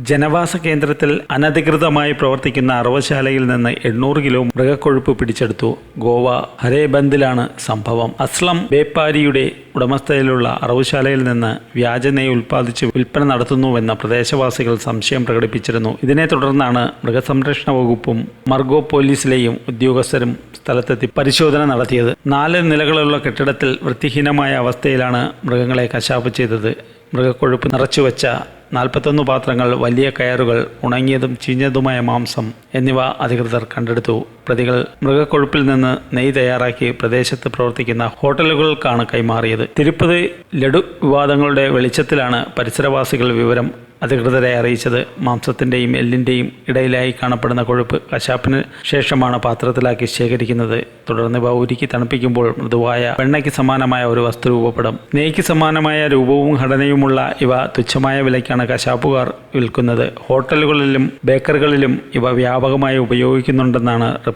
ജനവാസ കേന്ദ്രത്തിൽ അനധികൃതമായി പ്രവർത്തിക്കുന്ന അറവശാലയിൽ നിന്ന് എണ്ണൂറ് കിലോ മൃഗക്കൊഴുപ്പ് പിടിച്ചെടുത്തു. ഗോവ ഹരേബന്ദിലാണ് സംഭവം. അസ്ലം ബേപ്പാരിയുടെ ഉടമസ്ഥതയിലുള്ള അറവുശാലയിൽ നിന്ന് വ്യാജ നെയ്യ് ഉൽപ്പാദിച്ച് വിൽപ്പന നടത്തുന്നുവെന്ന പ്രദേശവാസികൾ സംശയം പ്രകടിപ്പിച്ചിരുന്നു. ഇതിനെ തുടർന്നാണ് മൃഗസംരക്ഷണ വകുപ്പും മർഗോ പോലീസിലെയും ഉദ്യോഗസ്ഥരും സ്ഥലത്തെത്തി പരിശോധന നടത്തിയത്. നാല് നിലകളുള്ള കെട്ടിടത്തിൽ വൃത്തിഹീനമായ അവസ്ഥയിലാണ് മൃഗങ്ങളെ കശാപ്പ് ചെയ്തത്. മൃഗക്കൊഴുപ്പ് നിറച്ചുവെച്ച നാൽപ്പത്തൊന്ന് പാത്രങ്ങൾ വലിയ കയറുകൾ ഉണങ്ങിയതും ചീഞ്ഞതുമായ മാംസം എന്നിവ അധികൃതർ കണ്ടെടുത്തു. പ്രതികൾ മൃഗക്കൊഴുപ്പിൽ നിന്ന് നെയ് തയ്യാറാക്കി പ്രദേശത്ത് പ്രവർത്തിക്കുന്ന ഹോട്ടലുകൾക്കാണ് കൈമാറിയത്. തിരുപ്പതി ലഡു വിവാദങ്ങളുടെ വെളിച്ചത്തിലാണ് പരിസരവാസികൾ വിവരം അധികൃതരെ അറിയിച്ചത്. മാംസത്തിന്റെയും എല്ലിന്റെയും ഇടയിലായി കാണപ്പെടുന്ന കൊഴുപ്പ് കശാപ്പിന് ശേഷമാണ് പാത്രത്തിലാക്കി ശേഖരിക്കുന്നത്. തുടർന്ന് ഇവ ഉരുക്കി തണുപ്പിക്കുമ്പോൾ മൃദുവായ വെണ്ണയ്ക്ക് സമാനമായ ഒരു വസ്തു രൂപപ്പെടും നെയ്ക്ക് സമാനമായ രൂപവും ഘടനയുമുള്ള ഇവ തുച്ഛമായ വിലയ്ക്കാണ് കശാപ്പുകാർ വിൽക്കുന്നത്. ഹോട്ടലുകളിലും ബേക്കറികളിലും ഇവ വ്യാപകമായി ഉപയോഗിക്കുന്നുണ്ടെന്നാണ് റിപ്പോർട്ട്